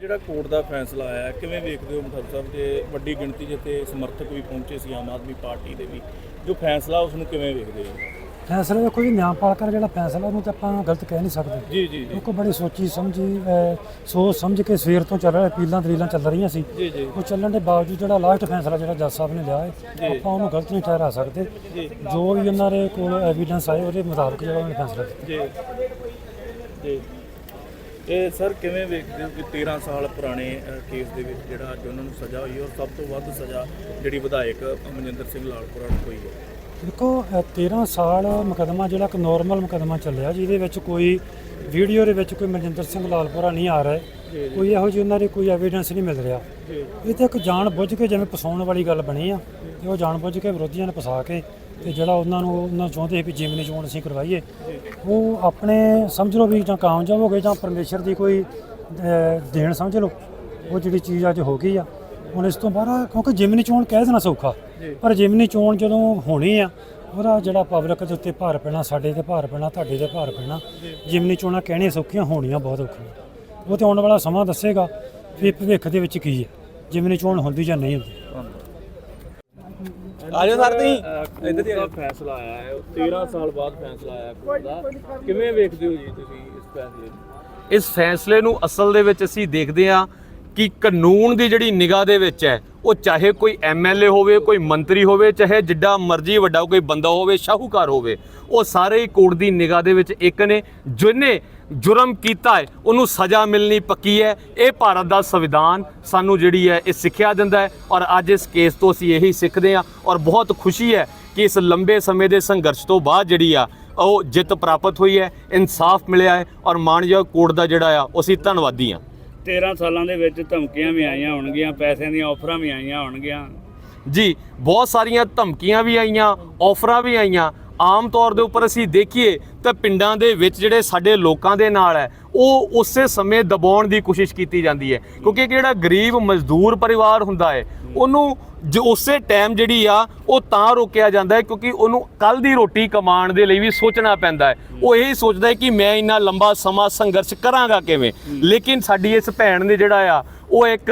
ਜਿਹੜਾ ਕੋਰਟ ਦਾ ਫੈਸਲਾ ਆਇਆ ਕਿਵੇਂ ਵੇਖਦੇ ਹੋ ਮੁਖਰ ਸਾਹਿਬ ਜੇ ਵੱਡੀ ਗਿਣਤੀ ਜਿੱਥੇ ਸਮਰਥਕ ਵੀ ਪਹੁੰਚੇ ਸੀ ਆਮ ਆਦਮੀ ਪਾਰਟੀ ਦੇ ਵੀ ਜੋ ਫੈਸਲਾ ਉਸ ਨੂੰ ਕਿਵੇਂ ਵੇਖਦੇ ਹੋ? ਫੈਸਲਾ ਦੇਖੋ ਜੀ ਨਿਆਂਪਾਲਕਰ ਜਿਹੜਾ ਫੈਸਲਾ ਉਹਨੂੰ ਤਾਂ ਆਪਾਂ ਗਲਤ ਕਹਿ ਨਹੀਂ ਸਕਦੇ। ਜੀ ਜੀ ਜੀ। ਕਿਉਂਕਿ ਬੜੀ ਸੋਚੀ ਸਮਝੀ ਅਹ, ਸੋਚ ਸਮਝ ਕੇ ਸਵੇਰ ਤੋਂ ਚੱਲ ਰਿਹਾ ਅਪੀਲਾਂ ਦਲੀਲਾਂ ਚੱਲ ਰਹੀਆਂ ਸੀ। ਜੀ ਜੀ। ਉਹ ਚੱਲਣ ਦੇ ਬਾਵਜੂਦ ਜਿਹੜਾ ਲਾਸਟ ਫੈਸਲਾ ਜਿਹੜਾ ਜੱਜ ਸਾਹਿਬ ਨੇ ਲਿਆ ਹੈ ਆਪਾਂ ਉਹਨੂੰ ਗਲਤ ਨਹੀਂ ਠਹਿਰਾ ਸਕਦੇ। ਜੋ। ਵੀ ਉਹਨਾਂ ਦੇ ਕੋਲ ਐਵੀਡੈਂਸ ਆਏ ਉਹਦੇ ਮੁਤਾਬਕ ਜਿਹੜਾ ਉਹਨਾਂ ਨੇ ਫੈਸਲਾ ਕੀਤਾ। ਜੀ। ਜੀ। ਇਹ ਸਰ ਕਿਵੇਂ ਵੇਖਦੇ ਹੋ ਕਿ 13 ਸਾਲ ਪੁਰਾਣੇ ਕੇਸ ਦੇ ਵਿੱਚ ਜਿਹੜਾ ਅੱਜ ਉਹਨਾਂ ਨੂੰ ਸਜ਼ਾ ਹੋਈ ਔਰ ਸਭ ਤੋਂ ਵੱਧ ਸਜ਼ਾ ਜਿਹੜੀ ਵਿਧਾਇਕ ਮਨਜਿੰਦਰ ਸਿੰਘ ਲਾਲਪੁਰਾ ਨੂੰ ਹੋਈ ਹੈ? ਦੇਖੋ ਅਹ 13 ਸਾਲ ਮੁਕਦਮਾ ਜਿਹੜਾ ਇੱਕ ਨਾਰਮਲ ਮੁਕਦਮਾ ਚੱਲਿਆ ਜਿਹਦੇ ਵਿੱਚ ਕੋਈ ਵੀਡੀਓ ਦੇ ਵਿੱਚ ਕੋਈ ਮਨਜਿੰਦਰ ਸਿੰਘ ਲਾਲਪੁਰਾ ਨਹੀਂ ਆ ਰਿਹਾ ਕੋਈ ਇਹੋ ਜਿਹੀ ਉਹਨਾਂ ਦੀ ਕੋਈ ਐਵੀਡੈਂਸ ਨਹੀਂ ਮਿਲ ਰਿਹਾ। ਇਹ ਤਾਂ ਇੱਕ ਜਾਣ ਬੁੱਝ ਕੇ ਜਿਵੇਂ ਫਸਾਉਣ ਵਾਲੀ ਗੱਲ ਬਣੀ ਆ ਤੇ ਉਹ ਜਾਣ ਬੁੱਝ ਕੇ ਵਿਰੋਧੀਆਂ ਨੇ ਫਸਾ ਕੇ ਤੇ ਜਿਹੜਾ ਉਹਨਾਂ ਨੂੰ ਉਹਨਾਂ ਚਾਹੁੰਦੇ ਵੀ ਜਿਮਨੀ ਚੋਣ ਅਸੀਂ ਕਰਵਾਈਏ, ਉਹ ਆਪਣੇ ਸਮਝ ਲਓ ਵੀ ਜਾਂ ਕਾਮਯਾਬ ਹੋ ਗਏ ਜਾਂ ਪਰਮੇਸ਼ਰ ਦੀ ਕੋਈ ਦੇਣ ਸਮਝ ਲਓ, ਉਹ ਜਿਹੜੀ ਚੀਜ਼ ਅੱਜ ਹੋ ਗਈ ਆ। ਹੁਣ ਇਸ ਤੋਂ ਬਾਅਦ ਕਿਉਂਕਿ ਜਿਮਨੀ ਚੋਣ ਕਹਿ ਦੇਣਾ ਸੌਖਾ, ਪਰ ਜਿਮਨੀ ਚੋਣ ਜਦੋਂ ਹੋਣੀ ਆ, ਉਹਦਾ ਜਿਹੜਾ ਪਬਲਿਕ ਦੇ ਉੱਤੇ ਭਾਰ ਪੈਣਾ, ਸਾਡੇ ਤੇ ਭਾਰ ਪੈਣਾ, ਤੁਹਾਡੇ ਤੇ ਭਾਰ ਪੈਣਾ ਜਿਮਨੀ ਚੋਣਾਂ ਕਹਿਣੀਆਂ ਸੌਖੀਆਂ ਹੋਣੀਆਂ ਬਹੁਤ ਔਖੀਆਂ। ਉਹ ਤੇ ਆਉਣ ਵਾਲਾ ਸਮਾਂ ਦੱਸੇਗਾ ਵੀ ਭਵਿੱਖ ਦੇ ਵਿੱਚ ਕੀ ਹੈ ਜਿਮਨੀ ਚੋਣ ਹੁੰਦੀ ਜਾਂ ਨਹੀਂ ਹੁੰਦੀ। ਆਜੋ ਸਰ ਤੁਸੀਂ। ਇੱਧਰ ਦੀ ਫੈਸਲਾ ਆਇਆ ਹੈ। 13 ਸਾਲ ਬਾਅਦ ਫੈਸਲਾ ਆਇਆ ਕੋਰਟ ਦਾ। ਕਿਵੇਂ ਵੇਖਦੇ ਹੋ ਜੀ ਤੁਸੀਂ ਇਸ ਫੈਸਲੇ ਨੂੰ? ਇਸ ਫੈਸਲੇ ਨੂੰ ਅਸਲ ਦੇ ਵਿੱਚ ਅਸੀਂ ਦੇਖਦੇ ਹਾਂ ਕਿ ਕਾਨੂੰਨ ਦੀ ਜਿਹੜੀ ਨਿਗਾਹ ਦੇ ਵਿੱਚ ਹੈ ਉਹ ਚਾਹੇ ਕੋਈ ਐਮਐਲਏ ਹੋਵੇ ਕੋਈ ਮੰਤਰੀ ਹੋਵੇ ਚਾਹੇ ਜਿੱਡਾ ਮਰਜ਼ੀ ਵੱਡਾ ਕੋਈ ਬੰਦਾ ਹੋਵੇ ਸ਼ਾਹੂਕਾਰ ਹੋਵੇ ਉਹ ਸਾਰੇ ਹੀ ਕੋਰਟ ਦੀ ਨਿਗਾਹ ਦੇ ਵਿੱਚ ਇੱਕ ਨੇ ਜਿਹਨੇ ਜੁਰਮ ਕੀਤਾ ਹੈ ਉਹਨੂੰ ਸਜ਼ਾ ਮਿਲਣੀ ਪੱਕੀ ਹੈ। ਇਹ ਭਾਰਤ ਦਾ ਸੰਵਿਧਾਨ ਸਾਨੂੰ ਜਿਹੜੀ ਹੈ ਇਹ ਸਿੱਖਿਆ ਦਿੰਦਾ ਹੈ ਔਰ ਅੱਜ ਇਸ ਕੇਸ ਤੋਂ ਅਸੀਂ ਇਹੀ ਸਿੱਖਦੇ ਹਾਂ ਔਰ ਬਹੁਤ ਖੁਸ਼ੀ ਹੈ ਕਿ ਇਸ ਲੰਬੇ ਸਮੇਂ ਦੇ ਸੰਘਰਸ਼ ਤੋਂ ਬਾਅਦ ਜਿਹੜੀ ਆ ਉਹ ਜਿੱਤ ਪ੍ਰਾਪਤ ਹੋਈ ਹੈ ਇਨਸਾਫ ਮਿਲਿਆ ਹੈ ਔਰ ਮਾਨਯੋਗ ਕੋਰਟ ਦਾ ਜਿਹੜਾ ਆ ਅਸੀਂ ਧੰਨਵਾਦੀ ਹਾਂ। 13 ਸਾਲਾਂ ਦੇ ਵਿੱਚ ਧਮਕੀਆਂ ਵੀ ਆਈਆਂ ਹੋਣਗੀਆਂ ਪੈਸਿਆਂ ਦੀਆਂ ਆਫਰਾਂ ਵੀ ਆਈਆਂ ਹੋਣਗੀਆਂ। ਜੀ ਬਹੁਤ ਸਾਰੀਆਂ ਧਮਕੀਆਂ ਵੀ ਆਈਆਂ ਆਫਰਾਂ ਵੀ ਆਈਆਂ ਆਮ ਤੌਰ ਦੇ ਉੱਪਰ ਅਸੀਂ ਦੇਖੀਏ ਤਾਂ ਪਿੰਡਾਂ ਦੇ ਵਿੱਚ ਜਿਹੜੇ ਸਾਡੇ ਲੋਕਾਂ ਦੇ ਨਾਲ ਹੈ, ਉਹ ਉਸੇ ਸਮੇਂ ਦਬਾਉਣ ਦੀ ਕੋਸ਼ਿਸ਼ ਕੀਤੀ ਜਾਂਦੀ ਹੈ। ਕਿਉਂਕਿ ਜਿਹੜਾ ਗਰੀਬ ਮਜ਼ਦੂਰ ਪਰਿਵਾਰ ਹੁੰਦਾ ਹੈ, ਉਹਨੂੰ ਜੋ ਉਸੇ ਟਾਈਮ ਜਿਹੜੀ ਆ, ਉਹ ਤਾਂ ਰੋਕਿਆ ਜਾਂਦਾ ਹੈ ਕਿਉਂਕਿ ਉਹਨੂੰ ਕੱਲ ਦੀ ਰੋਟੀ ਕਮਾਉਣ ਦੇ ਲਈ ਵੀ ਸੋਚਣਾ ਪੈਂਦਾ ਹੈ। ਉਹ ਇਹ ਸੋਚਦਾ ਹੈ ਕਿ ਮੈਂ ਇੰਨਾ ਲੰਬਾ ਸਮਾਂ ਸੰਘਰਸ਼ ਕਰਾਂਗਾ ਕਿਵੇਂ? ਲੇਕਿਨ ਸਾਡੀ ਇਸ ਭੈਣ ਨੇ ਜਿਹੜਾ ਆ ਉਹ ਇੱਕ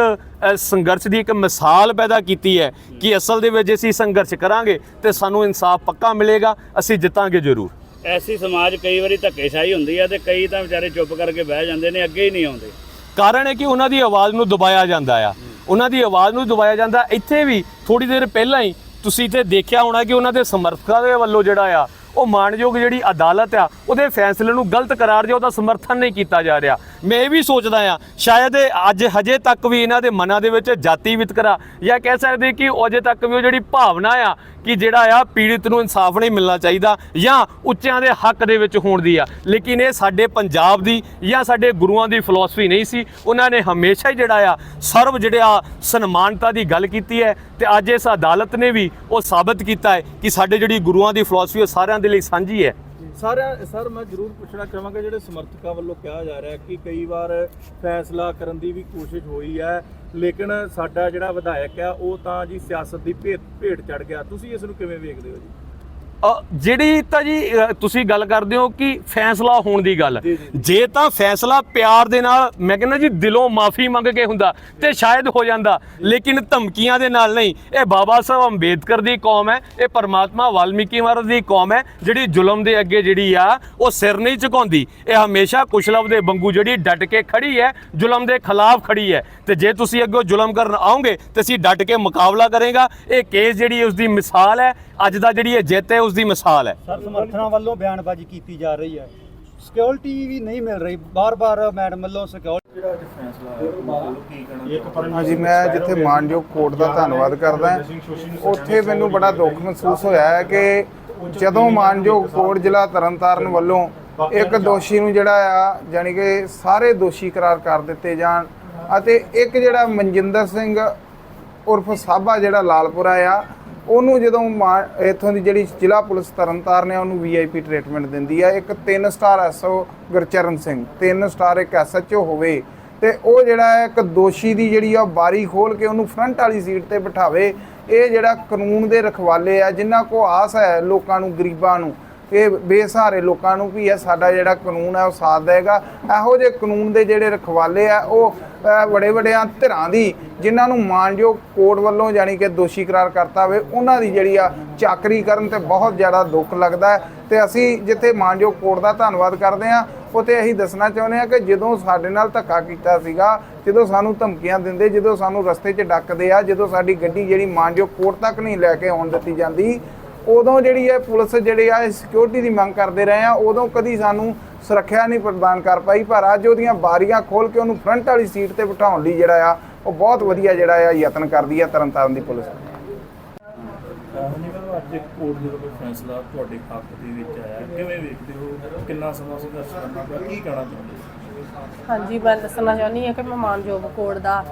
ਸੰਘਰਸ਼ ਦੀ ਇੱਕ ਮਿਸਾਲ ਪੈਦਾ ਕੀਤੀ ਹੈ ਕਿ ਅਸਲ ਦੇ ਵਿੱਚ ਅਸੀਂ ਸੰਘਰਸ਼ ਕਰਾਂਗੇ ਤੇ ਸਾਨੂੰ ਇਨਸਾਫ ਪੱਕਾ ਮਿਲੇਗਾ ਅਸੀਂ ਜਿੱਤਾਂਗੇ ਜ਼ਰੂਰ। ਐਸੀ ਸਮਾਜ ਕਈ ਵਾਰੀ ਧੱਕੇਸ਼ਾਹੀ ਹੁੰਦੀ ਹੈ ਤੇ ਕਈ ਤਾਂ ਵਿਚਾਰੇ ਚੁੱਪ ਕਰਕੇ ਬਹਿ ਜਾਂਦੇ ਨੇ ਅੱਗੇ ਹੀ ਨਹੀਂ ਆਉਂਦੇ। ਕਾਰਨ ਹੈ ਕਿ ਉਹਨਾਂ ਦੀ ਆਵਾਜ਼ ਨੂੰ ਦਬਾਇਆ ਜਾਂਦਾ ਆ। ਉਹਨਾਂ ਦੀ ਆਵਾਜ਼ ਨੂੰ ਦਬਾਇਆ ਜਾਂਦਾ ਇੱਥੇ ਵੀ ਥੋੜੀ ਦੇਰ ਪਹਿਲਾਂ ਹੀ ਤੁਸੀਂ ਤੇ ਦੇਖਿਆ ਹੋਣਾ ਕਿ ਉਹਨਾਂ ਦੇ ਸਮਰਥਕਾਂ ਦੇ ਵੱਲੋਂ ਜਿਹੜਾ ਆ ਉਹ ਮਾਨਯੋਗ ਜਿਹੜੀ ਅਦਾਲਤ ਆ, ਉਹਦੇ ਫੈਸਲੇ ਨੂੰ ਗਲਤ ਕਰਾਰ ਦਿਆ ਉਹਦਾ ਸਮਰਥਨ ਨਹੀਂ ਕੀਤਾ ਜਾ ਰਿਹਾ। ਮੈਂ ਇਹ ਵੀ ਸੋਚਦਾ ਆ, ਸ਼ਾਇਦ ਅੱਜ ਹਜੇ ਤੱਕ ਵੀ ਇਹਨਾਂ ਦੇ ਮਨਾਂ ਦੇ ਵਿੱਚ ਜਾਤੀ ਵਿਤਕਰਾ ਜਾਂ ਕਹਿ ਸਕਦੇ ਕਿ ਉਹ ਅਜੇ ਤੱਕ ਵੀ ਉਹ ਜਿਹੜੀ ਭਾਵਨਾ ਆ ਕਿ ਜਿਹੜਾ ਆ ਪੀੜਿਤ ਨੂੰ ਇਨਸਾਫ ਨਹੀਂ ਮਿਲਣਾ ਚਾਹੀਦਾ ਜਾਂ ਉੱਚਿਆਂ ਦੇ ਹੱਕ ਦੇ ਵਿੱਚ ਹੋਣ ਦੀ ਆ। ਲੇਕਿਨ ਇਹ ਸਾਡੇ ਪੰਜਾਬ ਦੀ ਜਾਂ ਸਾਡੇ ਗੁਰੂਆਂ ਦੀ ਫਿਲਾਸਫੀ ਨਹੀਂ ਸੀ। ਉਹਨਾਂ ਨੇ ਹਮੇਸ਼ਾ ਹੀ ਜਿਹੜਾ ਆ ਸਰਵ ਜਿਹੜਾ ਸਨਮਾਨਤਾ ਦੀ ਗੱਲ ਕੀਤੀ ਹੈ ਤੇ ਅੱਜ ਇਸ ਅਦਾਲਤ ਨੇ ਵੀ ਉਹ ਸਾਬਤ ਕੀਤਾ ਹੈ ਕਿ ਸਾਡੇ ਜਿਹੜੀ ਗੁਰੂਆਂ ਦੀ ਫਿਲਾਸਫੀ ਉਹ ਸਾਰਿਆਂ ਦੇ ਲਈ ਸਾਂਝੀ ਹੈ। ਸਾਰਿਆਂ ਸਰ ਮੈਂ ਜ਼ਰੂਰ ਪੁੱਛਣਾ ਚਾਹਾਂਗਾ ਜਿਹੜੇ ਸਮਰਥਕਾਂ ਵੱਲੋਂ ਕਿਹਾ ਜਾ ਰਿਹਾ ਕਿ ਕਈ ਵਾਰ ਫੈਸਲਾ ਕਰਨ ਦੀ ਵੀ ਕੋਸ਼ਿਸ਼ ਹੋਈ ਹੈ, ਲੇਕਿਨ ਸਾਡਾ ਜਿਹੜਾ ਵਿਧਾਇਕ ਹੈ, ਉਹ ਤਾਂ ਜੀ ਸਿਆਸਤ ਦੀ ਭੇਟ ਭੇਟ ਚੜ ਗਿਆ। ਤੁਸੀਂ ਇਸ ਨੂੰ ਕਿਵੇਂ ਵੇਖਦੇ ਹੋ ਜੀ? ਜਿਹੜੀ ਤਾਂ ਜੀ ਤੁਸੀਂ ਗੱਲ ਕਰਦੇ ਹੋ ਕਿ ਫੈਸਲਾ ਹੋਣ ਦੀ ਗੱਲ। ਜੀ, ਤਾਂ ਫੈਸਲਾ ਪਿਆਰ ਦੇ ਨਾਲ ਮੈਂ ਕਹਿੰਦਾ ਜੀ ਦਿਲੋਂ ਮਾਫੀ ਮੰਗ ਕੇ ਹੁੰਦਾ ਤੇ ਸ਼ਾਇਦ ਹੋ ਜਾਂਦਾ ਲੇਕਿਨ ਧਮਕੀਆਂ ਦੇ ਨਾਲ ਨਹੀਂ। ਇਹ ਬਾਬਾ ਸਾਹਿਬ ਅੰਬੇਦਕਰ ਦੀ ਕੌਮ ਹੈ ਇਹ ਪਰਮਾਤਮਾ ਵਾਲਮੀਕੀ ਮਹਾਰਾਜ ਦੀ ਕੌਮ ਹੈ ਜਿਹੜੀ ਜ਼ੁਲਮ ਦੇ ਅੱਗੇ ਜਿਹੜੀ ਆ ਉਹ ਸਿਰ ਨਹੀਂ ਝੁਕਾਉਂਦੀ। ਇਹ ਹਮੇਸ਼ਾ ਕੁਸ਼ਲਵ ਦੇ ਵਾਂਗੂ ਜਿਹੜੀ ਡਟ ਕੇ ਖੜੀ ਹੈ ਜ਼ੁਲਮ ਦੇ ਖਿਲਾਫ ਖੜੀ ਹੈ। ਤੇ ਜੇ ਤੁਸੀਂ ਅੱਗੋਂ ਜ਼ੁਲਮ ਕਰਨ ਆਓਗੇ ਤੇ ਅਸੀਂ ਡਟ ਕੇ ਮੁਕਾਬਲਾ ਕਰੇਗਾ। ਇਹ ਕੇਸ ਜਿਹੜੀ ਉਸ ਦੀ ਮਿਸਾਲ ਹੈ ਅੱਜ ਦਾ ਜਿਹੜੀ ਇਹ ਜਿੱਤ ਹੈ ਉਸ ਦੀ ਮਿਸਾਲ ਹੈ। ਸਰ ਸਮਰਥਨਾਂ ਵੱਲੋਂ ਬਿਆਨਬਾਜ਼ੀ ਕੀਤੀ ਜਾ ਰਹੀ ਹੈ। ਸਿਕਿਉਰਿਟੀ ਵੀ ਨਹੀਂ ਮਿਲ ਰਹੀ। ਬਾਰ-ਬਾਰ ਮੈਡਮ ਵੱਲੋਂ ਸਿਕਿਉਰਿਟੀ ਜਿਹੜਾ ਅੱਜ ਫੈਸਲਾ ਆਇਆ ਬੋਲੋ ਕੀ ਕਹਿਣਾ ਹਾਂਜੀ ਮੈਂ ਜਿੱਥੇ ਮਾਨਯੋਗ ਕੋਰਟ ਦਾ ਧੰਨਵਾਦ ਕਰਦਾ ਹਾਂ। ਉੱਥੇ ਮੈਨੂੰ ਬੜਾ ਦੁੱਖ ਮਹਿਸੂਸ ਹੋਇਆ ਹੈ ਕਿ ਜਦੋਂ ਮਾਨਯੋਗ ਕੋਰਟ ਜ਼ਿਲ੍ਹਾ ਤਰਨਤਾਰਨ ਵੱਲੋਂ ਇੱਕ ਦੋਸ਼ੀ ਨੂੰ ਜਿਹੜਾ ਆ ਜਾਣੀ ਕਿ ਸਾਰੇ ਦੋਸ਼ੀ ਕਰਾਰ ਕਰ ਦਿੱਤੇ ਜਾਣ ਅਤੇ ਇੱਕ ਜਿਹੜਾ ਮਨਜਿੰਦਰ ਸਿੰਘ ਉਰਫ ਸਾਬਾ ਜਿਹੜਾ ਲਾਲਪੁਰਾ ਆ ਉਹਨੂੰ ਜਦੋਂ ਮਾ- ਇੱਥੋਂ ਦੀ ਜਿਹੜੀ ਜ਼ਿਲ੍ਹਾ ਪੁਲਿਸ ਤਰਨਤਾਰਨ ਆ ਉਹਨੂੰ ਵੀਆਈਪੀ ਟ੍ਰੀਟਮੈਂਟ ਦਿੰਦੀ ਆ। ਇੱਕ 3 star SO Gurcharan Singh 3 star ਇੱਕ ਐਸਐਚਓ ਹੋਵੇ ਤੇ ਉਹ ਜਿਹੜਾ ਹੈ, ਇੱਕ ਦੋਸ਼ੀ ਦੀ ਜਿਹੜੀ ਆ ਬਾਰੀ ਖੋਲ ਕੇ ਉਹਨੂੰ ਫਰੰਟ ਵਾਲੀ ਸੀਟ ਤੇ ਬਿਠਾਵੇ। ਇਹ ਜਿਹੜਾ ਕਾਨੂੰਨ ਦੇ ਰਖਵਾਲੇ ਆ ਜਿਨ੍ਹਾਂ ਕੋ ਆਸ ਹੈ ਲੋਕਾਂ ਨੂੰ, ਗਰੀਬਾਂ ਨੂੰ, ਇਹ ਬੇਸਹਾਰੇ ਲੋਕਾਂ ਨੂੰ ਵੀ ਇਹ ਸਾਡਾ ਜਿਹੜਾ ਕਾਨੂੰਨ ਹੈ ਉਹ ਸਾਥ ਦੇਗਾ ਇਹੋ ਜਿਹੇ ਕਾਨੂੰਨ ਦੇ ਜਿਹੜੇ ਰਖਵਾਲੇ ਆ, ਉਹ ਬੜੇ ਵੱਡਿਆਂ ਧਿਰਾਂ ਦੀ, ਜਿਨ੍ਹਾਂ ਨੂੰ ਮਾਨਯੋਗ ਕੋਰਟ ਵੱਲੋਂ ਜਾਣੀ ਕਿ ਦੋਸ਼ੀ ਕਰਾਰ ਕਰਤਾ ਹੋਵੇ, ਉਹਨਾਂ ਦੀ ਜਿਹੜੀ ਆ ਚਾਕਰੀ ਕਰਨ ਤੇ ਬਹੁਤ ਜ਼ਿਆਦਾ ਦੁੱਖ ਲੱਗਦਾ ਹੈ। ਤੇ ਅਸੀਂ ਜਿੱਥੇ ਮਾਨਯੋਗ ਕੋਰਟ ਦਾ ਧੰਨਵਾਦ ਕਰਦੇ ਹਾਂ ਉਤੇ ਅਸੀਂ ਦੱਸਣਾ ਚਾਹੁੰਦੇ ਹਾਂ ਕਿ ਜਦੋਂ ਸਾਡੇ ਨਾਲ ਧੱਕਾ ਕੀਤਾ ਸੀਗਾ, ਜਦੋਂ ਸਾਨੂੰ ਧਮਕੀਆਂ ਦਿੰਦੇ, ਜਦੋਂ ਸਾਨੂੰ ਰਸਤੇ 'ਚ ਡੱਕਦੇ ਆ, ਜਦੋਂ ਸਾਡੀ ਗੱਡੀ ਜਿਹੜੀ ਮਾਨਯੋਗ ਕੋਰਟ ਤੱਕ ਨਹੀਂ ਲੈ ਕੇ ਆਉਣ ਦਿੱਤੀ ਜਾਂਦੀ, ਉਦੋਂ ਜਿਹੜੀ ਹੈ ਪੁਲਿਸ ਜਿਹੜੀ ਆ ਸਿਕਿਉਰਿਟੀ ਦੀ ਮੰਗ ਕਰਦੇ ਰਹੇ ਆ, ਉਦੋਂ ਕਦੀ ਸਾਨੂੰ ਸੁਰੱਖਿਆ ਨਹੀਂ ਪ੍ਰਦਾਨ ਕਰ ਪਾਈ ਪਰ ਅੱਜ ਉਹਦੀਆਂ ਬਾਰੀਆਂ ਖੋਲ ਕੇ ਉਹਨੂੰ ਫਰੰਟ ਵਾਲੀ ਸੀਟ ਤੇ ਬਿਠਾਉਣ ਲਈ ਜਿਹੜਾ ਆ ਉਹ ਬਹੁਤ ਵਧੀਆ ਜਿਹੜਾ ਆ ਯਤਨ ਕਰਦੀ ਆ ਤਰਨਤਾਰਨ ਦੀ ਪੁਲਿਸ। ਅੱਜ ਕੋਰਟ ਦੇ ਵੱਲੋਂ ਫੈਸਲਾ ਤੁਹਾਡੇ ਹੱਕ ਦੇ ਵਿੱਚ ਆਇਆ ਕਿਵੇਂ ਵੇਖਦੇ ਹੋ? ਕਿੰਨਾ ਸਮਾਂ ਸੰਘਰਸ਼ ਕਰਨਾ ਪਿਆ? ਕੀ ਕਹਿਣਾ ਚਾਹੁੰਦੇ ਹੋ? ਹਾਂਜੀ ਮੈਂ ਦੱਸਣਾ ਚਾਹੁੰਦੀ ਹਾਂ ਕਿ ਮੈਂ ਮਾਨਯੋਗ ਕੋਰਟ ਦਾ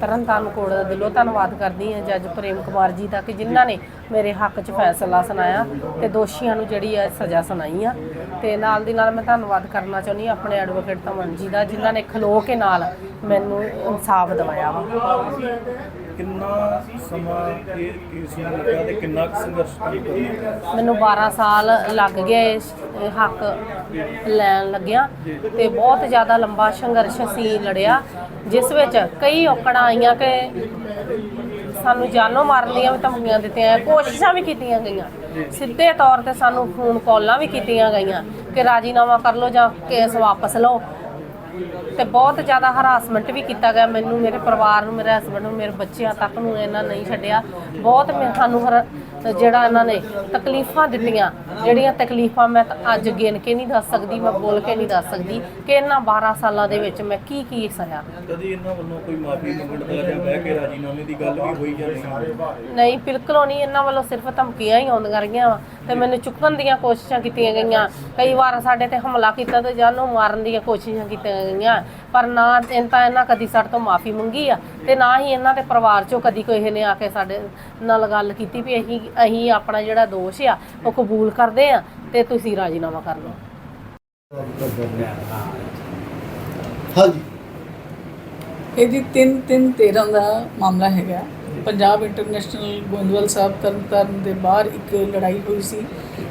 ਤਰਨਤਾਰਨ ਕੋਰਟ ਦਾ ਦਿਲੋਂ ਧੰਨਵਾਦ ਕਰਦੀ ਹਾਂ ਜੱਜ ਪ੍ਰੇਮ ਕੁਮਾਰ ਜੀ ਦਾ ਕਿ ਜਿਨ੍ਹਾਂ ਨੇ ਮੇਰੇ ਹੱਕ 'ਚ ਫੈਸਲਾ ਸੁਣਾਇਆ ਤੇ ਦੋਸ਼ੀਆਂ ਨੂੰ ਜਿਹੜੀ ਹੈ ਸਜ਼ਾ ਸੁਣਾਈ ਆ। ਤੇ ਨਾਲ ਦੀ ਨਾਲ ਮੈਂ ਧੰਨਵਾਦ ਕਰਨਾ ਚਾਹੁੰਦੀ ਹਾਂ ਆਪਣੇ ਐਡਵੋਕੇਟ ਧਮਨ ਜੀ ਦਾ ਜਿਨ੍ਹਾਂ ਨੇ ਖਲੋ ਕੇ ਨਾਲ ਮੈਨੂੰ ਇਨਸਾਫ ਦਿਵਾਇਆ ਵਾ। ਕਿੰਨਾ ਸਮਾਂ ਇਹ ਕੇਸ ਨੂੰ ਲੱਗਾ ਤੇ ਕਿੰਨਾ ਕੁ ਸੰਘਰਸ਼ ਪਿਆ ਮੈਨੂੰ 12 ਸਾਲ ਲੱਗ ਗਏ ਹੱਕ ਲੈਣ ਲੱਗਿਆ ਤੇ ਬਹੁਤ ਜ਼ਿਆਦਾ ਲੰਬਾ ਸੰਘਰਸ਼ ਅਸੀਂ ਲੜਿਆ। ਜਿਸ ਵਿੱਚ ਕਈ ਔਕੜਾਂ ਆਈਆਂ ਕਿ ਸਾਨੂੰ ਜਾਨੋਂ ਮਾਰਨ ਦੀਆਂ ਵੀ ਧਮਕੀਆਂ ਦਿੱਤੀਆਂ ਕੋਸ਼ਿਸ਼ਾਂ ਵੀ ਕੀਤੀਆਂ ਗਈਆਂ। ਸਿੱਧੇ ਤੌਰ ਤੇ ਸਾਨੂੰ ਫੋਨ ਕਾਲਾਂ ਵੀ ਕੀਤੀਆਂ ਗਈਆਂ ਕਿ ਰਾਜੀਨਾਮਾ ਕਰ ਲਓ ਜਾਂ ਕੇਸ ਵਾਪਸ ਲਓ। ਤੇ ਬਹੁਤ ਜ਼ਿਆਦਾ ਹਰਾਸਮੈਂਟ ਵੀ ਕੀਤਾ ਗਿਆ। ਮੈਨੂੰ, ਮੇਰੇ ਪਰਿਵਾਰ ਨੂੰ, ਮੇਰੇ ਹਸਬੰਡ ਨੂੰ, ਮੇਰੇ ਬੱਚਿਆਂ ਤੱਕ ਨੂੰ ਇਹਨਾਂ ਨਹੀਂ ਛੱਡਿਆ। ਬਹੁਤ ਮੈਂ ਸਾਨੂੰ ਹਰ ਜਿਹੜਾ ਇਹਨਾਂ ਨੇ ਤਕਲੀਫਾਂ ਦਿੱਤੀਆਂ ਜਿਹੜੀਆਂ ਤਕਲੀਫਾਂ ਮੈਂ ਅੱਜ ਗਿਣ ਕੇ ਨਹੀਂ ਦੱਸ ਸਕਦੀ ਮੈਂ ਬੋਲ ਕੇ ਨਹੀਂ ਦੱਸ ਸਕਦੀ ਕਿ ਇਹਨਾਂ 12 ਸਾਲਾਂ ਦੇ ਵਿੱਚ ਮੈਂ ਕੀ ਕੀ ਸਹਿਆ। ਕਦੀ ਇਹਨਾਂ ਵੱਲੋਂ ਕੋਈ ਮਾਫੀ ਮੰਗਣ ਦਾ ਜਾਂ ਬਹਿ ਕੇ ਰਾਜੀਨਾਮੇ ਦੀ ਗੱਲ ਵੀ ਹੋਈ ਜਾਂ ਨਹੀਂ? ਨਹੀਂ ਬਿਲਕੁਲ ਨਹੀਂ ਇਹਨਾਂ ਵੱਲੋਂ ਸਿਰਫ ਧਮਕੀਆਂ ਹੀ ਆਉਂਦੀਆਂ ਰਹੀਆਂ ਵਾ ਤੇ ਮੈਨੂੰ ਚੁੱਕਣ ਦੀਆਂ ਕੋਸ਼ਿਸ਼ਾਂ ਕੀਤੀਆਂ ਗਈਆਂ। ਕਈ ਵਾਰ ਸਾਡੇ ਤੇ ਹਮਲਾ ਕੀਤਾ ਤੇ ਜਾਨੋਂ ਮਾਰਨ ਦੀਆਂ ਕੋਸ਼ਿਸ਼ਾਂ ਕੀਤੀਆਂ ਗਈਆਂ ਪਰ ਨਾ ਇਹਨਾਂ ਤਾਂ ਇਹਨਾਂ ਕਦੀ ਸਾਡੇ ਤੋਂ ਮਾਫੀ ਮੰਗੀ ਆ। ਤੇ ਨਾ ਹੀ ਇਹਨਾਂ ਦੇ ਪਰਿਵਾਰ ਚੋਂ ਕਦੀ ਕੋਈ ਨੇ ਆ ਕੇ ਸਾਡੇ ਨਾਲ ਗੱਲ ਕੀਤੀ ਵੀ ਅਸੀਂ ਅਸੀਂ ਆਪਣਾ ਜਿਹੜਾ ਦੋਸ਼ ਆ ਉਹ ਕਬੂਲ ਕਰਦੇ ਆ ਤੇ ਤੁਸੀਂ ਰਾਜੀਨਾਮਾ ਕਰ ਲਓ। ਹਾਂਜੀ। ਇਹ ਜੀ 3 3 13 ਦਾ ਮਾਮਲਾ ਹੈਗਾ। ਪੰਜਾਬ ਇੰਟਰਨੈਸ਼ਨਲ ਗੋਂਦਵਾਲ ਸਾਹਿਬ ਤਰਨਤਾਰਨ ਦੇ ਬਾਹਰ ਇੱਕ ਲੜਾਈ ਹੋਈ ਸੀ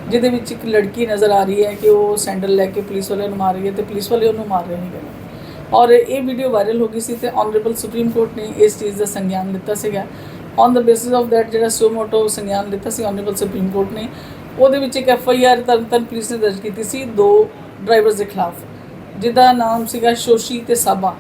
ਜਿਹਦੇ ਵਿੱਚ ਇੱਕ ਲੜਕੀ ਨਜ਼ਰ ਆ ਰਹੀ ਹੈ ਕਿ ਉਹ ਸੈਂਡਲ ਲੈ ਕੇ ਪੁਲਿਸ ਵਾਲਿਆਂ ਨੂੰ ਮਾਰ ਰਹੀ ਹੈ ਤੇ ਪੁਲਿਸ ਵਾਲੇ ਉਹਨੂੰ ਮਾਰ ਰਹੇ ਹੈਗੇ ਨੇ। ਔਰ ਇਹ ਵੀਡੀਓ ਵਾਇਰਲ ਹੋ ਗਈ ਸੀ ਤੇ ਆਨਰੇਬਲ ਸੁਪਰੀਮ ਕੋਰਟ ਨੇ ਇਸ ਚੀਜ਼ ਦਾ ਸੰਗਿਆਨ ਲਿੱਤਾ ਸੀਗਾ। On the basis of that ਜਿਹੜਾ ਸੋਮੋਟੋ ਸੰਗਿਆਨ ਲਿੱਤਾ ਸੀ ਆਨਰੇਬਲ ਸੁਪਰੀਮ ਕੋਰਟ ਨੇ, ਉਹਦੇ ਵਿੱਚ ਇੱਕ F I R Tarn Taran police ਨੇ ਦਰਜ ਕੀਤੀ ਸੀ ਦੋ ਡਰਾਈਵਰਸ ਦੇ ਖਿਲਾਫ, ਜਿਹਦਾ ਨਾਮ ਸੀਗਾ ਸ਼ੋਸ਼ੀ ਤੇ ਸਾਬਾ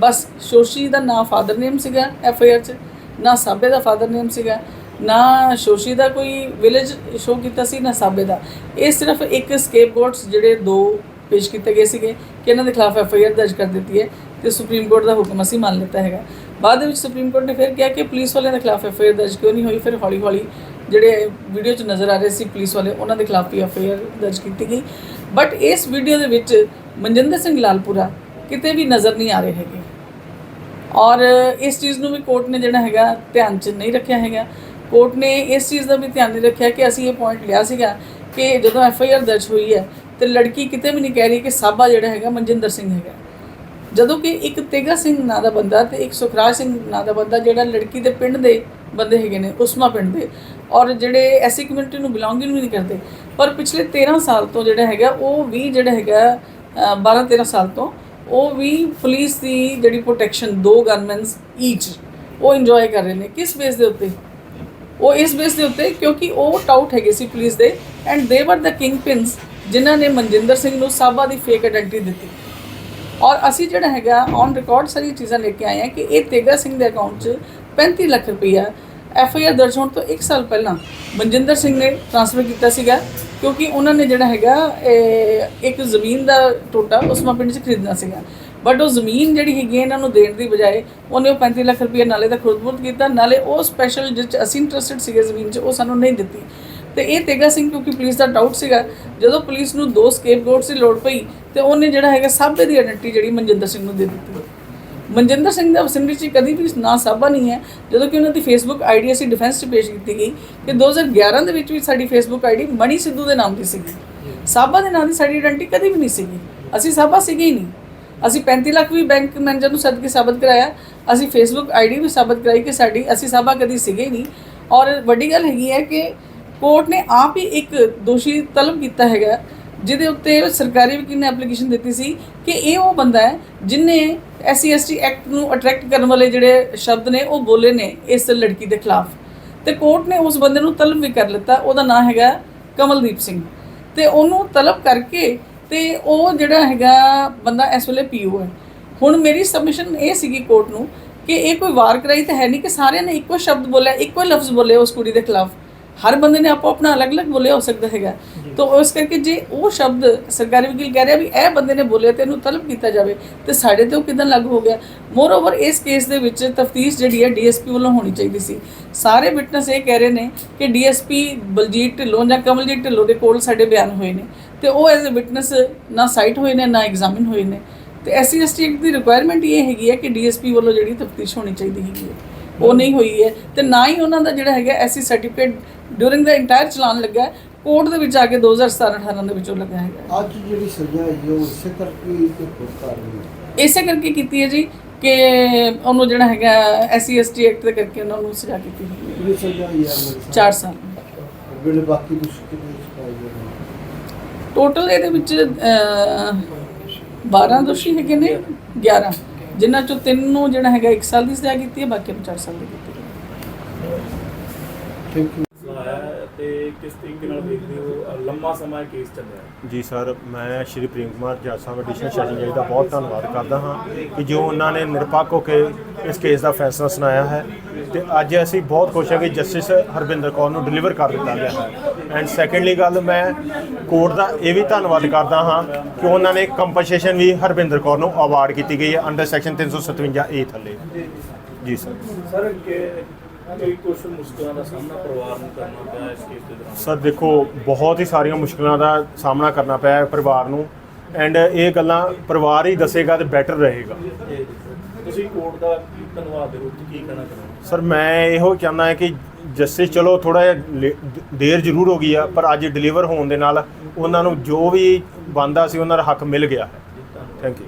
ਬਸ ਸ਼ੋਸ਼ੀ ਦਾ ਨਾਂ ਫਾਦਰ ਨੇਮ ਸੀਗਾ ਐਫ ਆਈ ਆਰ ਚ, ਨਾ ਸਾਬੇ ਦਾ ਫਾਦਰ ਨੇਮ ਸੀਗਾ, ਨਾ ਸ਼ੋਸ਼ੀ ਦਾ ਕੋਈ ਵਿਲੇਜ ਸ਼ੋ ਕੀਤਾ ਸੀ, ਨਾ ਸਾਬੇ ਦਾ। ਇਹ ਸਿਰਫ ਇੱਕ ਸਕੇਪ ਜਿਹੜੇ ਦੋ ਪੇਸ਼ ਕੀਤੇ ਗਏ ਸੀਗੇ ਕਿ ਇਹਨਾਂ ਦੇ ਖਿਲਾਫ ਐਫ ਆਈ ਆਰ ਦਰਜ ਕਰ ਦਿੱਤੀ ਹੈ ਤੇ ਸੁਪਰੀਮ ਕੋਰਟ ਦਾ ਹੁਕਮ ਅਸੀਂ ਮੰਨ ਲਿੱਤਾ ਹੈਗਾ। ਬਾਅਦ ਦੇ ਵਿੱਚ ਸੁਪਰੀਮ ਕੋਰਟ ਨੇ ਫਿਰ ਕਿਹਾ ਕਿ ਪੁਲਿਸ ਵਾਲਿਆਂ ਦੇ ਖਿਲਾਫ ਐਫ ਆਈ ਆਰ ਦਰਜ ਕਿਉਂ ਨਹੀਂ ਹੋਈ? ਫਿਰ ਹੌਲੀ ਹੌਲੀ ਜਿਹੜੇ ਵੀਡੀਓ 'ਚ ਨਜ਼ਰ ਆ ਰਹੇ ਸੀ ਪੁਲਿਸ ਵਾਲੇ, ਉਹਨਾਂ ਦੇ ਖਿਲਾਫ ਵੀ ਐਫ ਆਈ ਆਰ ਦਰਜ ਕੀਤੀ ਗਈ। ਬਟ ਇਸ ਵੀਡੀਓ ਦੇ ਵਿੱਚ ਮਨਜਿੰਦਰ ਸਿੰਘ ਲਾਲਪੁਰਾ ਕਿਤੇ ਵੀ ਨਜ਼ਰ ਨਹੀਂ ਆ ਰਹੇ ਹੈਗੇ। ਔਰ ਇਸ ਚੀਜ਼ ਨੂੰ ਵੀ ਕੋਰਟ ਨੇ ਜਿਹੜਾ ਹੈਗਾ ਧਿਆਨ 'ਚ ਨਹੀਂ ਰੱਖਿਆ ਹੈਗਾ। ਕੋਰਟ ਨੇ ਇਸ ਚੀਜ਼ ਦਾ ਵੀ ਧਿਆਨ ਨਹੀਂ ਰੱਖਿਆ ਕਿ ਅਸੀਂ ਇਹ ਪੁਆਇੰਟ ਲਿਆ ਸੀਗਾ ਕਿ ਜਦੋਂ ਐਫ ਆਈ ਆਰ ਦਰਜ ਹੋਈ ਹੈ ਤੇ ਲੜਕੀ ਕਿਤੇ ਵੀ ਨਹੀਂ ਕਹਿ ਰਹੀ ਕਿ ਸਾਬਾ ਜਿਹੜਾ ਹੈਗਾ ਮਨਜਿੰਦਰ ਸਿੰਘ ਹੈਗਾ। ਜਦੋਂ ਕਿ ਇੱਕ ਤੇਗਾ ਸਿੰਘ ਨਾਂ ਦਾ ਬੰਦਾ ਤੇ ਇੱਕ ਸੁਖਰਾਜ ਸਿੰਘ ਨਾਂ ਦਾ ਬੰਦਾ ਜਿਹੜਾ ਲੜਕੀ ਦੇ ਪਿੰਡ ਦੇ ਬੰਦੇ ਹੈਗੇ ਨੇ, ਉਸਮਾ ਪਿੰਡ ਦੇ। ਔਰ ਜਿਹੜੇ ਐਸੀ ਕਮਿਊਨਿਟੀ ਨੂੰ ਬਿਲੋਂਗਿੰਗ ਵੀ ਨਹੀਂ ਕਰਦੇ। ਪਰ ਪਿਛਲੇ 13 ਸਾਲ ਤੋਂ ਜਿਹੜਾ ਹੈਗਾ, ਉਹ ਵੀ ਜਿਹੜਾ ਹੈਗਾ 12 13 ਸਾਲ ਤੋਂ, ਉਹ ਵੀ ਪੁਲਿਸ ਦੀ ਜਿਹੜੀ ਪ੍ਰੋਟੈਕਸ਼ਨ ਦੋ ਗਨਮੈਨਸ ਈਚ ਉਹ ਇੰਜੋਏ ਕਰ ਰਹੇ ਨੇ। ਕਿਸ ਬੇਸ ਦੇ ਉੱਤੇ? ਉਹ ਇਸ ਬੇਸ ਦੇ ਉੱਤੇ ਕਿਉਂਕਿ ਉਹ ਟਾਊਟ ਹੈਗੇ ਸੀ ਪੁਲਿਸ ਦੇ। ਐਂਡ ਦੇ ਵਰ ਦਾ ਕਿੰਗ ਪਿੰਸ ਜਿਨ੍ਹਾਂ ਨੇ ਮਨਜਿੰਦਰ ਸਿੰਘ ਨੂੰ ਸਾਬਾ ਦੀ ਫੇਕ ਆਇਡੈਂਟੀ ਦਿੱਤੀ। ਔਰ ਅਸੀਂ ਜਿਹੜਾ ਹੈਗਾ ਔਨ ਰਿਕਾਰਡ ਸਾਰੀ ਚੀਜ਼ਾਂ ਲੈ ਕੇ ਆਏ ਹਾਂ ਕਿ ਇਹ ਤੇਗਾ ਸਿੰਘ ਦੇ ਅਕਾਊਂਟ 'ਚ 35 ਲੱਖ ਰੁਪਈਆ ਐਫ ਆਈ ਆਰ ਦਰਜ ਹੋਣ ਤੋਂ 1 ਸਾਲ ਪਹਿਲਾਂ ਮਨਜਿੰਦਰ ਸਿੰਘ ਨੇ ਟ੍ਰਾਂਸਫਰ ਕੀਤਾ ਸੀਗਾ, ਕਿਉਂਕਿ ਉਹਨਾਂ ਨੇ ਜਿਹੜਾ ਹੈਗਾ ਇੱਕ ਜ਼ਮੀਨ ਦਾ ਟੋਟਾ ਉਸਮਾ ਪਿੰਡ 'ਚ ਖਰੀਦਣਾ ਸੀਗਾ। ਬਟ ਉਹ ਜ਼ਮੀਨ ਜਿਹੜੀ ਹੈਗੀ ਹੈ, ਇਹਨਾਂ ਨੂੰ ਦੇਣ ਦੀ ਬਜਾਏ ਉਹਨੇ ਉਹ 35 ਲੱਖ ਰੁਪਏ ਨਾਲੇ ਦਾ ਖੁਰਦਬੁਰਦ ਕੀਤਾ, ਨਾਲੇ ਉਹ ਸਪੈਸ਼ਲ ਜਿਸ 'ਚ ਅਸੀਂ ਇੰਟਰਸਟਿਡ ਸੀਗੇ ਜ਼ਮੀਨ 'ਚ, ਉਹ ਸਾਨੂੰ ਨਹੀਂ ਦਿੱਤੀ। ਤੇ ਇਹ ਤੇਗਾ ਸਿੰਘ ਕਿਉਂਕਿ ਪੁਲਿਸ ਦਾ ਡਾਊਟ ਸੀਗਾ। ਜਦੋਂ ਪੁਲਿਸ ਨੂੰ ਦੋ ਸਕੇਪ ਦੀ ਲੋੜ ਪਈ, ਤੇ ਉਹਨੇ ਜਿਹੜਾ ਹੈਗਾ ਸਾਬੇ ਦੀ ਆਇਡੈਂਟੀ ਜਿਹੜੀ ਮਨਜਿੰਦਰ ਸਿੰਘ ਨੂੰ ਦੇ ਦਿੱਤੀ। ਮਨਜਿੰਦਰ ਸਿੰਘ ਦਾ ਵਸਿੰਦਰੀ ਚ ਕਦੀ ਵੀ ਨਾਂ ਸਾਬਾ ਨਹੀਂ ਹੈ। ਜਦੋਂ ਕਿ ਉਹਨਾਂ ਦੀ ਫੇਸਬੁੱਕ ਆਈਡੀ ਅਸੀਂ ਡਿਫੈਂਸ 'ਚ ਪੇਸ਼ ਕੀਤੀ ਗਈ ਕਿ 2011 ਦੇ ਵਿੱਚ ਵੀ ਸਾਡੀ ਫੇਸਬੁੱਕ ਆਈਡੀ ਮਣੀ ਸਿੱਧੂ ਦੇ ਨਾਮ ਦੀ ਸੀਗੀ। ਸਾਬਾ ਦੇ ਨਾਮ ਦੀ ਸਾਡੀ ਆਇਡੈਂਟੀ ਕਦੀ ਵੀ ਨਹੀਂ ਸੀਗੀ। ਅਸੀਂ ਸਾਬਾ ਸੀਗੇ ਹੀ ਨਹੀਂ। ਅਸੀਂ 35 ਲੱਖ ਵੀ ਬੈਂਕ ਮੈਨੇਜਰ ਨੂੰ ਸਦਕੇ ਸਾਬਤ ਕਰਾਇਆ। ਅਸੀਂ ਫੇਸਬੁੱਕ ਆਈਡੀ ਵੀ ਸਾਬਤ ਕਰਾਈ ਕਿ ਸਾਡੀ ਅਸੀਂ ਸਾਬਾ ਕਦੀ ਸੀਗੇ ਹੀ ਨਹੀਂ। ਔਰ ਵੱਡੀ ਗੱਲ ਹੈਗੀ ਹੈ ਕਿ ਕੋਰਟ ਨੇ ਆਪ ਹੀ ਇੱਕ ਦੋਸ਼ੀ ਤਲਬ ਕੀਤਾ ਹੈਗਾ, ਜਿਹਦੇ ਉੱਤੇ ਸਰਕਾਰੀ ਵਕੀਲ ਨੇ ਐਪਲੀਕੇਸ਼ਨ ਦਿੱਤੀ ਸੀ ਕਿ ਇਹ ਉਹ ਬੰਦਾ ਹੈ ਜਿਨੇ ਐਸਸੀ ਐਸਟੀ ਐਕਟ ਨੂੰ ਅਟਰੈਕਟ ਕਰਨ ਵਾਲੇ ਜਿਹੜੇ ਸ਼ਬਦ ਨੇ, ਉਹ ਬੋਲੇ ਨੇ ਇਸ ਲੜਕੀ ਦੇ ਖਿਲਾਫ। ਤੇ ਕੋਰਟ ਨੇ ਉਸ ਬੰਦੇ ਨੂੰ ਤਲਬ ਵੀ ਕਰ ਲਿੱਤਾ, ਉਹਦਾ ਨਾਮ ਹੈਗਾ ਕਮਲਦੀਪ ਸਿੰਘ। ਤੇ ਉਹਨੂੰ ਤਲਬ ਕਰਕੇ ਤੇ ਉਹ ਜਿਹੜਾ ਹੈਗਾ ਬੰਦਾ ਇਸ ਵੇਲੇ ਪੀਓ ਹੈ। ਹੁਣ ਮੇਰੀ ਸਬਮਿਸ਼ਨ ਇਹ ਸੀਗੀ ਕੋਰਟ ਨੂੰ ਕਿ ਇਹ ਕੋਈ ਵਾਰ ਕਰਾਈ ਤਾਂ ਹੈ ਨਹੀਂ ਕਿ ਸਾਰਿਆਂ ਨੇ ਇੱਕੋ ਸ਼ਬਦ ਬੋਲਿਆ, ਇੱਕੋ ਲਫ਼ਜ਼ ਬੋਲੇ ਉਸ ਕੁੜੀ ਦੇ ਖਿਲਾਫ। ਹਰ ਬੰਦੇ ਨੇ ਆਪੋ ਆਪਣਾ ਅਲੱਗ-ਅਲੱਗ ਬੋਲਿਆ ਹੋ ਸਕਦਾ ਹੈਗਾ। ਤਾਂ ਉਸ ਕਰਕੇ ਜੇ ਉਹ ਸ਼ਬਦ ਸਰਕਾਰੀ ਵਕੀਲ ਕਹਿ ਰਿਹਾ ਵੀ ਇਹ ਬੰਦੇ ਨੇ ਬੋਲਿਆ ਤੇ ਇਹਨੂੰ ਤਲਬ ਕੀਤਾ ਜਾਵੇ ਤੇ ਸਾਡੇ ਤੇ ਉਹ ਕਿਦਾਂ ਲਾਗੂ ਹੋ ਗਿਆ? ਮੋਰ ਓਵਰ ਇਸ ਕੇਸ ਦੇ ਵਿੱਚ ਤਫਤੀਸ਼ ਜਿਹੜੀ ਹੈ ਡੀਐਸਪੀ ਵੱਲੋਂ ਹੋਣੀ ਚਾਹੀਦੀ ਸੀ। ਸਾਰੇ ਵਿਟਨੈਸ ਇਹ ਕਹਿ ਰਹੇ ਨੇ ਕਿ ਡੀਐਸਪੀ ਬਲਜੀਤ ਢਿੱਲੋਂ ਜਾਂ ਕਮਲਜੀਤ ਢਿੱਲੋਂ ਦੇ ਕੋਲ ਸਾਡੇ ਬਿਆਨ ਹੋਏ ਨੇ। ਤੇ ਉਹ ਐਜ਼ ਅ ਵਿਟਨੈਸ ਨਾ ਸਾਈਟ ਹੋਏ ਨੇ ਨਾ ਐਗਜ਼ਾਮਿਨ ਹੋਏ ਨੇ। ਤੇ ਐਸਸੀ ਐਸਟੀ ਦੀ ਰਿਕੁਆਇਰਮੈਂਟ ਇਹ ਹੈਗੀ ਹੈ ਕਿ ਡੀਐਸਪੀ ਵੱਲੋਂ ਜਿਹੜੀ ਤਫਤੀਸ਼ ਹੋਣੀ ਚਾਹੀਦੀ ਹੈਗੀ ਹੈ। ਉਹ ਨਹੀਂ ਹੋਈ ਹੈ ਤੇ ਨਾ ਹੀ ਉਹਨਾਂ ਦਾ ਜਿਹੜਾ ਹੈਗਾ ਐਸਸੀ ਸਰਟੀਫਿਕੇਟ ਡਿਊਰਿੰਗ ਦਾ ਇੰਟਾਇਰ ਚਲਾਨ ਲੱਗਾ ਕੋਰਟ ਦੇ ਵਿੱਚ ਆ ਕੇ 2017 18 ਦੇ ਵਿੱਚ ਲੱਗਾ ਹੈਗਾ। ਅੱਜ ਜਿਹੜੀ ਸਜ਼ਾ ਹੈ ਉਹ ਇਸੇ ਕਰਕੇ ਤੇ ਹੋਰ ਕਾਰਨ ਹੈ। ਇਸੇ ਕਰਕੇ ਕੀਤੀ ਹੈ ਜੀ ਕਿ ਉਹਨੂੰ ਜਿਹੜਾ ਹੈਗਾ ਐਸਸੀ ਐਸਟੀ ਐਕਟ ਦੇ ਕਰਕੇ ਉਹਨਾਂ ਨੂੰ ਸਜ਼ਾ ਕੀਤੀ ਸਜ਼ਾ ਹੋਈ ਹੈ ਮੇਰੇ 4 ਸਾਲ। ਵੇਲੇ ਬਾਕੀ ਦੇ ਟੋਟਲ ਇਹਦੇ ਵਿੱਚ ਅਹ, 12 ਦੋਸ਼ੀ ਹੈਗੇ ਨੇ 11 ਜਿਨ੍ਹਾਂ ਚੋਂ ਤਿੰਨ ਨੂੰ ਜਿਹੜਾ ਹੈਗਾ 1 ਸਾਲ ਦੀ ਸਜ਼ਾ ਕੀਤੀ ਹੈ ਬਾਕੀ ਨੂੰ 4 ਸਾਲ ਦੀ ਕੀਤੀ ਹੈ। ਥੈਂਕ ਯੂ ਹੈ ਤੇ ਕਿਸ ਤਰੀਕੇ ਨਾਲ ਦੇਖਦੇ ਹੋ? ਲੰਮਾ ਸਮਾਂ ਇਹ ਕੇਸ ਚੱਲਿਆ ਜੀ ਸਰ ਮੈਂ ਸ਼੍ਰੀ ਪ੍ਰੇਮ ਕੁਮਾਰ ਜੱਜ ਸਾਹਿਬ ਐਡੀਸ਼ਨਲ ਸੈਸ਼ਨ ਜੱਜ ਦਾ ਬਹੁਤ ਧੰਨਵਾਦ ਕਰਦਾ ਹਾਂ ਕਿ ਜੋ ਉਹਨਾਂ ਨੇ ਨਿਰਪੱਖ ਹੋ ਕੇ ਇਸ ਕੇਸ ਦਾ ਫੈਸਲਾ ਸੁਣਾਇਆ ਹੈ ਤੇ ਅੱਜ ਅਸੀਂ ਬਹੁਤ ਖੁਸ਼ ਹਾਂ ਕਿ ਜਸਟਿਸ ਹਰਬਿੰਦਰ ਕੌਰ ਨੂੰ ਡਿਲੀਵਰ ਕਰ ਦਿੱਤਾ ਗਿਆ ਹੈ। ਐਂਡ ਸੈਕੰਡਲੀ ਗੱਲ ਮੈਂ ਕੋਰਟ ਦਾ ਇਹ ਵੀ ਧੰਨਵਾਦ ਕਰਦਾ ਹਾਂ ਕਿ ਉਹਨਾਂ ਨੇ ਕੰਪਨਸੇਸ਼ਨ ਵੀ ਹਰਬਿੰਦਰ ਕੌਰ ਨੂੰ ਅਵਾਰਡ ਕੀਤੀ ਗਈ ਹੈ ਅੰਡਰ ਸੈਕਸ਼ਨ 357 ਏ ਥੱਲੇ। ਜੀ ਸਰ ਸਰ ਕਿ ਕੋਈ ਕੁਝ ਮੁਸ਼ਕਲਾਂ ਦਾ ਸਾਹਮਣਾ ਪਰਿਵਾਰ ਨੂੰ ਕਰਨਾ ਪਿਆ ਇਸ ਕੇਸ ਦੇ ਦੌਰਾਨ? ਸਰ ਦੇਖੋ ਬਹੁਤ ਹੀ ਸਾਰੀਆਂ ਮੁਸ਼ਕਲਾਂ ਦਾ ਸਾਹਮਣਾ ਕਰਨਾ ਪਿਆ ਹੈ ਪਰਿਵਾਰ ਨੂੰ। ਐਂਡ ਇਹ ਗੱਲਾਂ ਪਰਿਵਾਰ ਹੀ ਦੱਸੇਗਾ ਤੇ ਬੈਟਰ ਰਹੇਗਾ। ਤੁਸੀਂ ਕੋਰਟ ਦਾ ਕੀ ਧੰਨਵਾਦ ਦੇ ਰੂਪ 'ਚ ਕੀ ਕਹਿਣਾ ਚਾਹੁੰਦੇ ਸਰ ਮੈਂ ਇਹੋ ਚਾਹੁੰਦਾ ਹਾਂ ਕਿ ਜਸਟਿਸ ਚਲੋ ਥੋੜਾ ਦੇਰ ਜ਼ਰੂਰ ਹੋ ਗਈ ਆ ਪਰ ਅੱਜ ਡਿਲੀਵਰ ਹੋਣ ਦੇ ਨਾਲ ਉਹਨਾਂ ਨੂੰ ਜੋ ਵੀ ਬੰਦਾ ਸੀ ਉਹਨਾਂ ਦਾ ਹੱਕ ਮਿਲ ਗਿਆ। Thank you